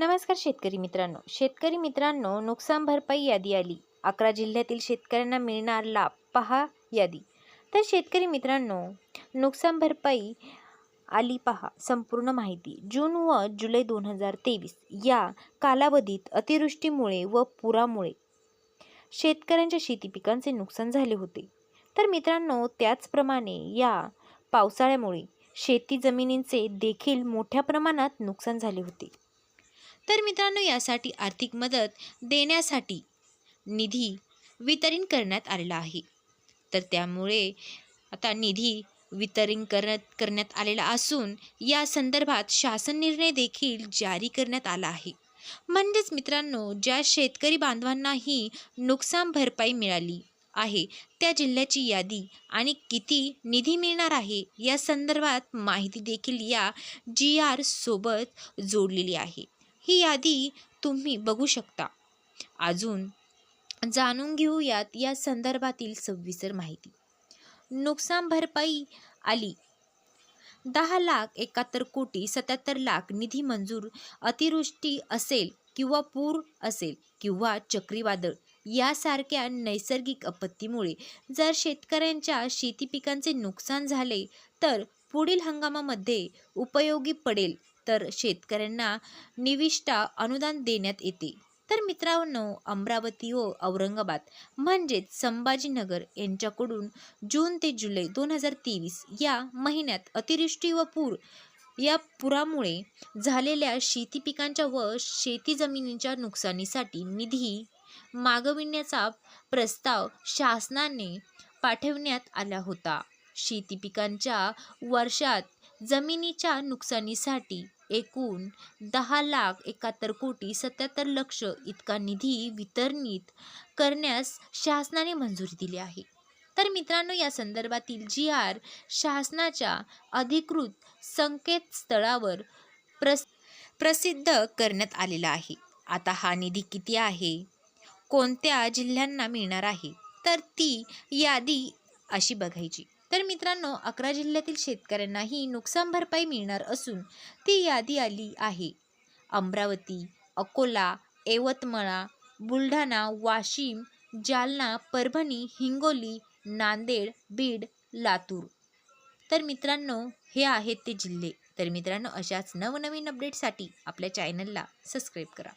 नमस्कार शेतकरी मित्रांनो. शेतकरी मित्रांनो नुकसान भरपाई यादी आली. अकरा जिल्ह्यातील शेतकऱ्यांना मिळणार लाभ. पहा यादी. तर शेतकरी मित्रांनो नुकसान भरपाई आली पहा. संपूर्ण माहिती. जून व जुलै दोन हजार तेवीस या कालावधीत अतिवृष्टीमुळे व पुरामुळे शेतकऱ्यांच्या शेती पिकांचे नुकसान झाले होते. तर मित्रांनो त्याचप्रमाणे या पावसाळ्यामुळे शेती जमिनींचे देखील मोठ्या प्रमाणात नुकसान झाले होते. तर मित्रांनो यासाठी आर्थिक मदत देण्यासाठी निधी वितरण करण्यात आलेला आहे. तर त्यामुळे आता निधी वितरण करण्यात करण्यात आलेला असून या संदर्भात शासन निर्णय देखील जारी करण्यात आला आहे. म्हणजेच मित्रांनो ज्या शेतकरी बांधवांनाही नुकसान भरपाई मिळाली आहे त्या जिल्ह्याची यादी आणि किती निधी मिळणार आहे या संदर्भात माहिती देखील या जी आर सोबत जोडलेली आहे. ही यादी तुम्ही बघू शकता. अजून जाणून घेऊयात या संदर्भातील सविस्तर माहिती. नुकसान भरपाई आली. दहा लाख एकाहत्तर कोटी सत्याहत्तर लाख निधी मंजूर अतिवृष्टी असेल किंवा पूर असेल किंवा चक्रीवादळ यासारख्या नैसर्गिक आपत्तीमुळे जर शेतकऱ्यांच्या शेती पिकांचे नुकसान झाले तर पुढील हंगामामध्ये उपयोगी पडेल तर शेतकऱ्यांना निविष्ठा अनुदान देण्यात येते. तर मित्रांनो अमरावती व औरंगाबाद म्हणजेच संभाजीनगर यांच्याकडून जून ते जुलै दोन हजार तेवीस या महिन्यात अतिवृष्टी व पूर या पुरामुळे झालेल्या शेती पिकांच्या व शेती जमिनींच्या नुकसानीसाठी निधी मागविण्याचा प्रस्ताव शासनाने पाठवण्यात आला होता. शेती पिकांच्या वर्षात जमिनीच्या नुकसानीसाठी एकूण दहा लाख एकाहत्तर कोटी सत्याहत्तर लक्ष इतका निधी वितरणित करण्यास शासनाने मंजुरी दिली आहे. तर मित्रांनो या संदर्भातील जी आर शासनाच्या अधिकृत संकेतस्थळावर प्रस प्रसिद्ध करण्यात आलेला आहे. आता हा निधी किती आहे? कोणत्या जिल्ह्यांना मिळणार आहे? तर ती यादी अशी बघायची. तर मित्रांनो अकरा जिल्ह्यातील शेतकऱ्यांनाही नुकसान भरपाई मिळणार असून ती यादी आली आहे. अमरावती अकोला यवतमाळ बुलढाणा वाशिम जालना परभणी हिंगोली नांदेड बीड लातूर. तर मित्रांनो हे आहेत ते जिल्हे. तर मित्रांनो अशाच नवनवीन अपडेटसाठी आपल्या चॅनलला सबस्क्राईब करा.